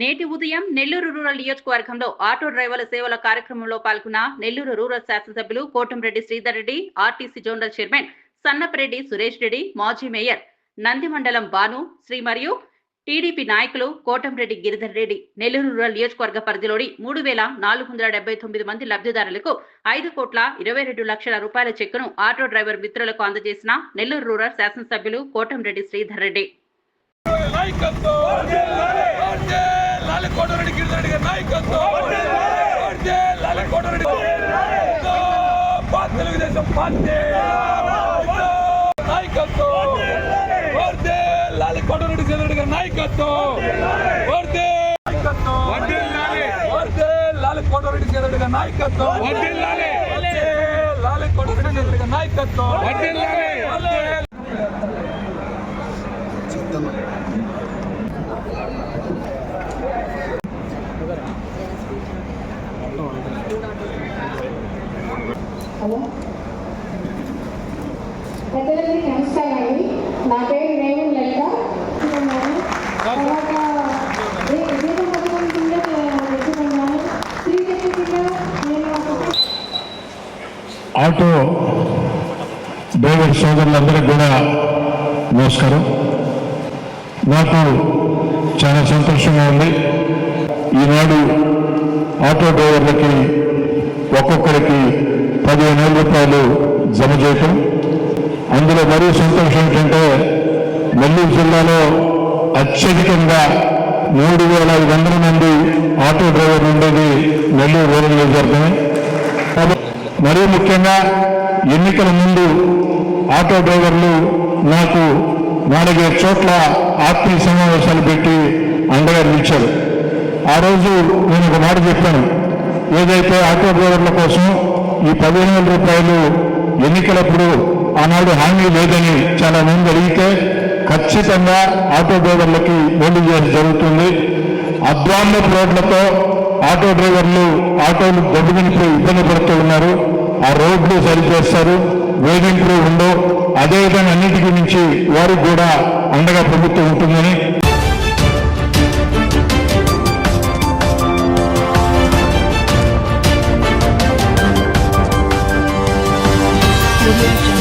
నేటి ఉదయం నెల్లూరు రూరల్ నియోజకవర్గంలో ఆటో డ్రైవర్ల సేవల కార్యక్రమంలో పాల్గొన్న నెల్లూరు రూరల్ శాసనసభ్యులు Kotamreddy Sridhar Reddy RTC zonal chairman Sannapareddy Suresh Reddy మాజీ మేయర్ నందిమండలం బాను భాను శ్రీ మరియు టీడీపీ నాయకులు కోటంరెడ్డి గిరిధర్ రెడ్డి. నెల్లూరు రూరల్ నియోజకవర్గ పరిధిలోని మూడు వేల నాలుగు వందల డెబ్బై తొమ్మిది మంది లబ్ధిదారులకు ఐదు కోట్ల ఇరవై రెండు లక్షల రూపాయల చెక్కును ఆటో డ్రైవర్ మిత్రులకు అందజేసిన నెల్లూరు రూరల్ శాసనసభ్యులు కోటంరెడ్డి శ్రీధర్ రెడ్డి. లాలి కోటరెడ్డి గిరిజరెడ్డి గారి నాయకత్వం. ఓటే లాలి కోటరెడ్డి తెలుగుదేశం పార్టీ నాయకత్వం. ఓటే లాలి కోటరెడ్డి గిరిజరెడ్డి గారి నాయకత్వం. ఓటే ఓటే లాలి కోటరెడ్డి గిరిజరెడ్డి గారి నాయకత్వం. లాలి కోటరెడ్డి గిరిజరెడ్డి గారి నాయకత్వం. ఓటే పెద్దలకి నమస్కారం అండి నా పేరు లలిత. తర్వాత ఆటో డ్రైవర్ సోదరులందరికీ కూడా నమస్కారం. నాకు చాలా సంతోషంగా ఉంది. ఈనాడు ఆటో డ్రైవర్లకి ఒక్కొక్కరికి పదిహేను వేల రూపాయలు జమ చేయటం. అందులో మరో సంతోషం ఏంటంటే నెల్లూరు జిల్లాలో అత్యధికంగా మూడు వేల ఐదు వందల మంది ఆటో డ్రైవర్లు ఉండేది నెల్లూరు రూరల్ నియోజకవర్గమే. మరీ ముఖ్యంగా ఎన్నికల ముందు ఆటో డ్రైవర్లు నాకు నాలుగైదు చోట్ల ఆత్మీయ సమావేశాలు పెట్టి అండగా నిలిచారు. ఆ రోజు నేను ఒక మాట చెప్పాను. ఏదైతే ఆటో డ్రైవర్ల కోసం ఈ పదిహేను వేల రూపాయలు ఎన్నికలప్పుడు ఆనాడు హామీ లేదని చాలా మంది అడిగితే ఖచ్చితంగా ఆటో డ్రైవర్లకి మేలు చేయడం జరుగుతుంది. అద్వాన్న రోడ్లతో ఆటో డ్రైవర్లు ఆటోలు దెబ్బతినిపోయి ఇబ్బంది పడుతూ ఉన్నారు. ఆ రోడ్లు సరిచేస్తారు వేధింపులు ఉండవు. అదేవిధంగా అన్నిటికీ మించి వారికి కూడా అండగా ప్రభుత్వం ఉంటుందని Audio